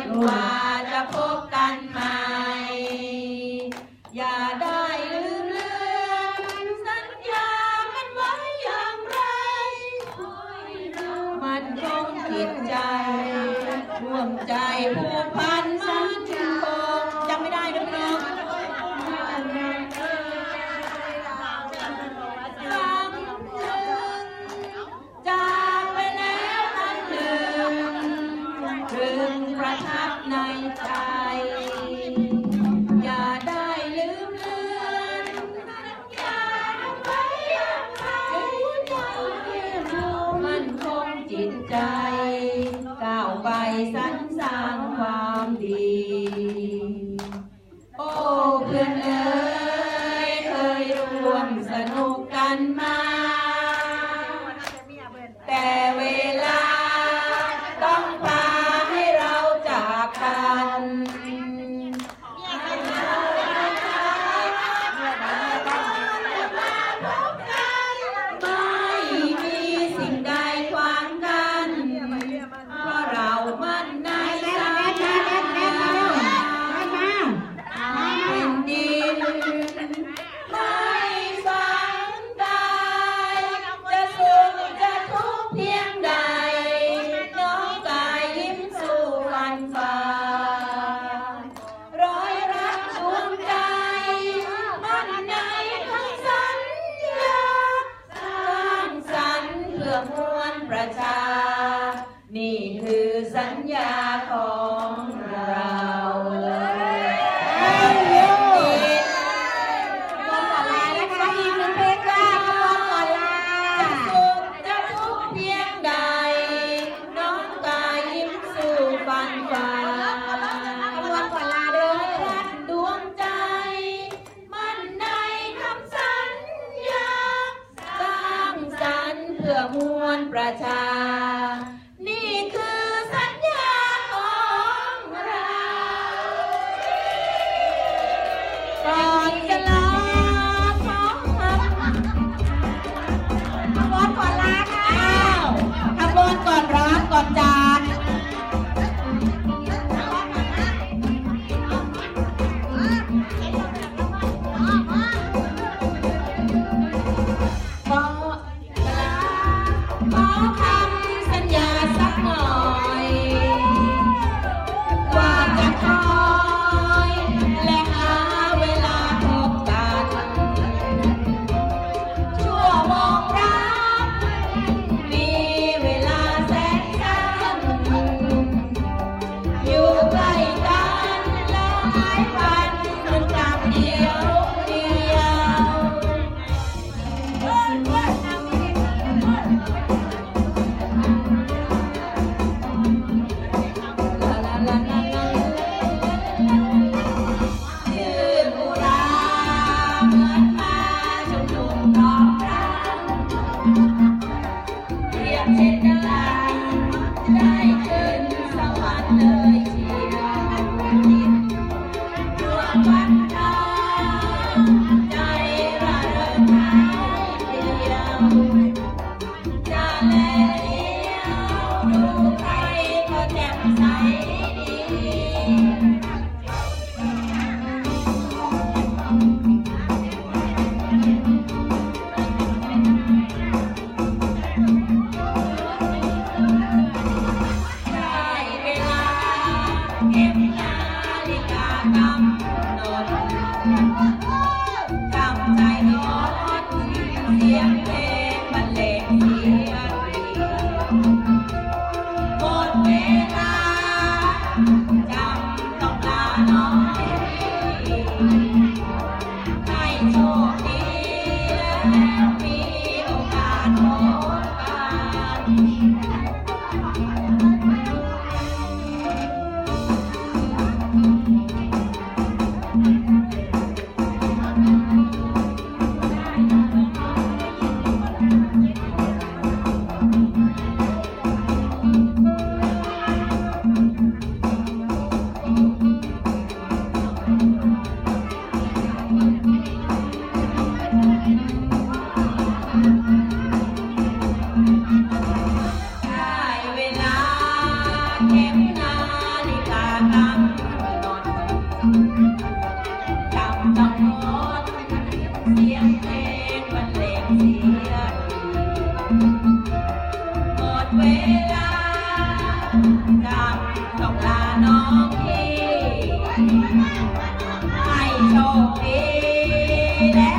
นกว่าจะพบกันใหม่ อย่าได้ลืมเลือนสัญญามันไว้อย่างไรมันคงผิดใจ ร่วมใจผู้พัน ในสันสร้างความดี โอ้เพื่อนเอ๋ย ประชา นี่คือสัญญาของ ประชา trên sao hoạt đời ากรรม โชคดีและ